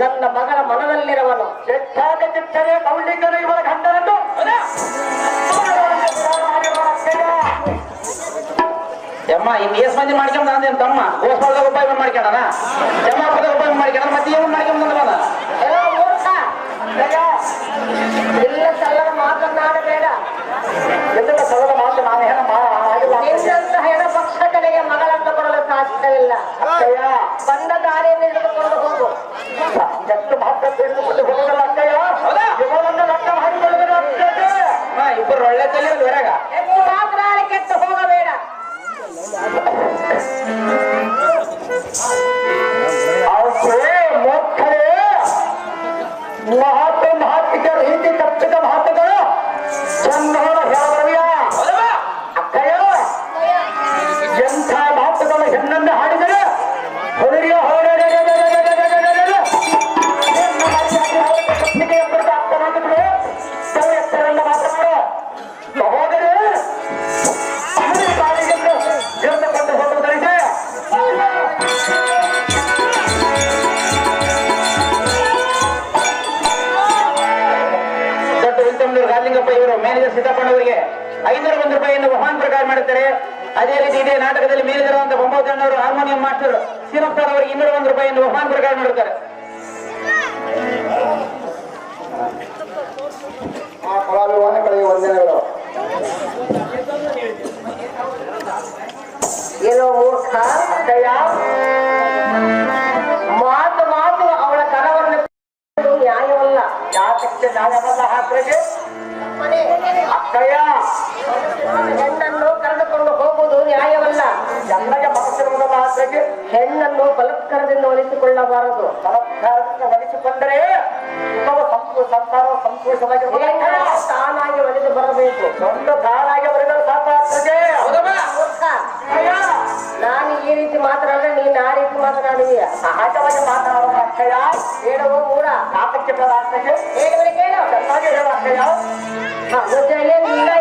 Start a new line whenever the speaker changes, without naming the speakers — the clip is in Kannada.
ನನ್ನ ಮಗಳ ಮನದಲ್ಲಿರುವನು.
ಹೆಚ್ಚಾಗ ಚಿತ್ತರೆ ಮೌಲಿಕರು ಇವರ ಗಂಡನನ್ನು.
ಯಮ್ಮ ಇನ್ ಎಸ್ ಮಂದಿ ಮಾಡ್ಕೊಂಡ್ ಅಂದೇನ್ ತಮ್ಮ. ಗೋಸ್ಪಾಳದಾಗ ಉಪಾಯ ಮಾಡ್ಕೊಂಡನ? ಜಮಾಪುರದಾಗ ಉಪಾಯ ಮಾಡ್ಕೊಂಡ ಮತ್ತೆ ಏನ್ ಮಾಡ್ಕೊಂಡ್ ಬಂದವನ
ಎಲ್ಲ ಸಲದ ಇಲ್ಲ ಸಲ್ಲದ ಬೇಡ.
ಎಂತ ಸದದ ಮಾತು ನಾನು ಹೇಳ ಅಕ್ಕಯ್ಯ
ಬಂದ ದಾರಿಯನ್ನು ಹಿಡಿದುಕೊಂಡು ಹೋಗು.
ಎಷ್ಟು ಮಹತ್ವ ತಿಳಿದುಕೊಂಡು ಹೋಗಲ್ಲ ಅಕ್ಕಯ್ಯ.
ಗಾರ್ಲಿಂಗಪ್ಪ ಇವರು? ಮ್ಯಾನೇಜರ್ ಸಿದ್ದಪ್ಪಣ್ಣವರಿಗೆ ಐನೂರ ಒಂದು ರೂಪಾಯಿಯನ್ನು ಮಹಾನ್ ಪ್ರಕಾರ ಮಾಡುತ್ತಾರೆ. ಅದೇ ರೀತಿ ಇದೇ ನಾಟಕದಲ್ಲಿ ಮೇಲಿರುವಂತಹ ಬೊಂಬೋದಣ್ಣವರು ಹಾರ್ಮೋನಿಯಂ ಮಾಸ್ಟರ್ ಶ್ರೀರಪ್ಪ ಅವರಿಗೆ ಇನ್ನೂರ ಒಂದು ರೂಪಾಯಿಯನ್ನು ಮಹಾನ್ ಪ್ರಕಾರ ಮಾಡುತ್ತಾರೆ.
ಏನೋ ಮೂರ್ಖ ಮಾತು ಮಾತು ಅವಳ ಕನವನ್ನು ನ್ಯಾಯವಲ್ಲ.
ಯಾತಕ್ಕೆ ನ್ಯಾಯವಲ್ಲ ಹಾಕ್ರಿಗೆ ಅಕ್ಕಯ್ಯ!
ಹೆಣ್ಣನ್ನು ಕರೆದುಕೊಂಡು ಹೋಗುವುದು ನ್ಯಾಯವಲ್ಲ.
ಎಲ್ಲಗೆ ಮನಸ್ಸಿರುವುದಲ್ಲ ಹಾಕ್ರಿಗೆ
ಹೆಣ್ಣನ್ನು ಬಲತ್ಕಾರದಿಂದ ಒಲಿಸಿಕೊಳ್ಳಬಾರದು.
ಬಲತ್ಕಾರದಿಂದ ಒಲಿಸಿಕೊಂಡರೆ ಸಂಸಾರ ಸಂತೋಷವಾಗಿ
ತಾನಾಗಿ ಒಲಿದು ಬರಬೇಕು.
ದೊಡ್ಡ ಕಾಲಾಗಿ ಬರೆದರೆ ಸಾಕಾಗ್ತದೆ
ನಾನು ಈ ರೀತಿ ಮಾತನಾಡಿದ್ರೆ ನೀನು ಆ ರೀತಿ ಮಾತನಾಡಿದೀಯ
ಸಹಜವಾಗಿ ಮಾತನಾಡುವ ಅಕ್ಕಯ್ಯ
ಹೇಳುವ ಕೂಡ
ಆತಕ್ಕೆ ಬೇಡ ಹಾಕ್ರಿಗೆ
ಹೇಳುವ ಕೇಳು.
ಚೆನ್ನಾಗಿ ಹೇಳ ಅಕ್ಕಯ್ಯ
ಮನುಜಯಂದಯ